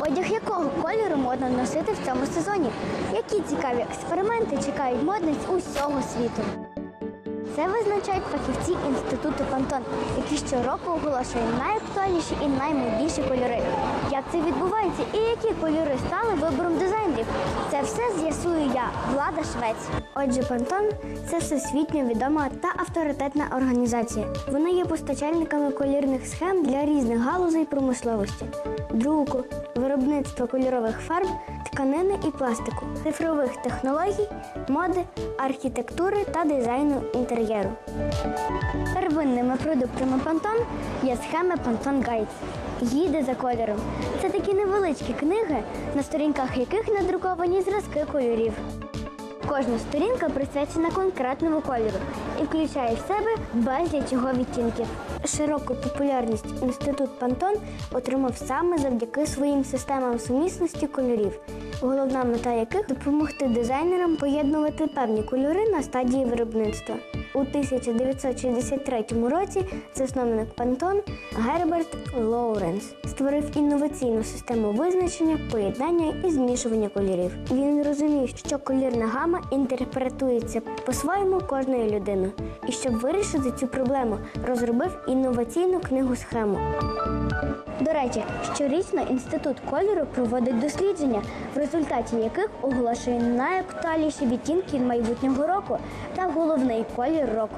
Одяг якого кольору модно носити в цьому сезоні? Які цікаві експерименти чекають модниць усього світу? Це визначають фахівці інституту Пантон, які щороку оголошують найактуальніші і наймодніші кольори. Як це відбувається і які кольори стали вибором дизайнерів? Це все з'ясую я, Влада Швець. Отже, Пантон це всесвітньо відома та авторитетна організація. Вони є постачальниками колірних схем для різних галузей промисловості, друку, виробництва кольорових фарб, тканини і пластику, цифрових технологій, моди, архітектури та дизайну інтер'єру. Первинними продуктами Pantone є схеми Pantone Guides. Гіди за кольором. Це такі невеличкі книги, на сторінках яких надруковані зразки кольорів. Кожна сторінка присвячена конкретному кольору і включає в себе безліч його відтінків. Широку популярність інститут Пантон отримав саме завдяки своїм системам сумісності кольорів, головна мета яких допомогти дизайнерам поєднувати певні кольори на стадії виробництва. У 1963 році засновник Пантон Герберт Лоуренс створив інноваційну систему визначення, поєднання і змішування кольорів. Він розумів, що колірна гама інтерпретується по-своєму кожною людиною, і щоб вирішити цю проблему, розробив інноваційну книгу схему. До речі, щорічно інститут кольору проводить дослідження, в результаті яких оголошує найактуальніші відтінки майбутнього року та головний колір року.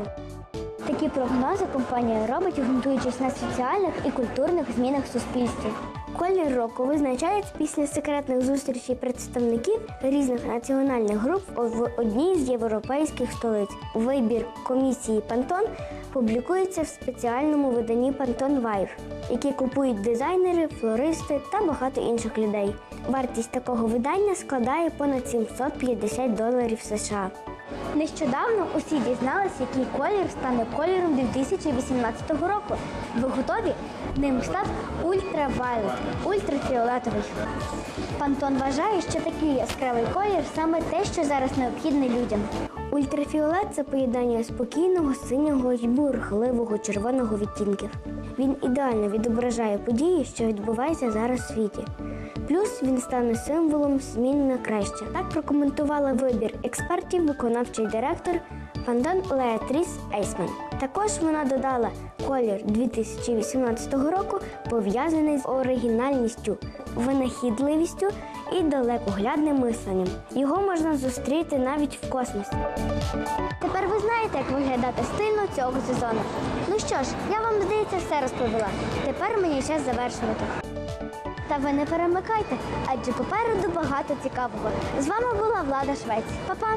Такі прогнози компанія робить, ґрунтуючись на соціальних і культурних змінах в суспільстві. Колір року визначається після секретних зустрічей представників різних національних груп в одній з європейських столиць. Вибір комісії Пантон публікується в спеціальному виданні Пантон Вайв, які купують дизайнери, флористи та багато інших людей. Вартість такого видання складає понад 750 доларів США. Нещодавно усі дізналися, який колір стане кольором 2018 року. Ви готові? Ним став ультравайлет, ультрафіолетовий. Пантон вважає, що такий яскравий колір саме те, що зараз необхідне людям. Ультрафіолет це поєднання спокійного, синього й бурхливого червоного відтінків. Він ідеально відображає події, що відбуваються зараз у світі. Плюс він стане символом змін на краще. Так прокоментувала вибір експертів виконавчий директор Фандан Леатріс Ейсман. Також вона додала колір 2018 року пов'язаний з оригінальністю, винахідливістю і далекоглядним мисленням. Його можна зустріти навіть в космосі. Тепер ви знаєте, як виглядати стильно цього сезону. Ну що ж, я вам здається все розповіла. Тепер мені час завершувати. Та ви не перемикайте, адже попереду багато цікавого. З вами була Влада Швець. Па-па!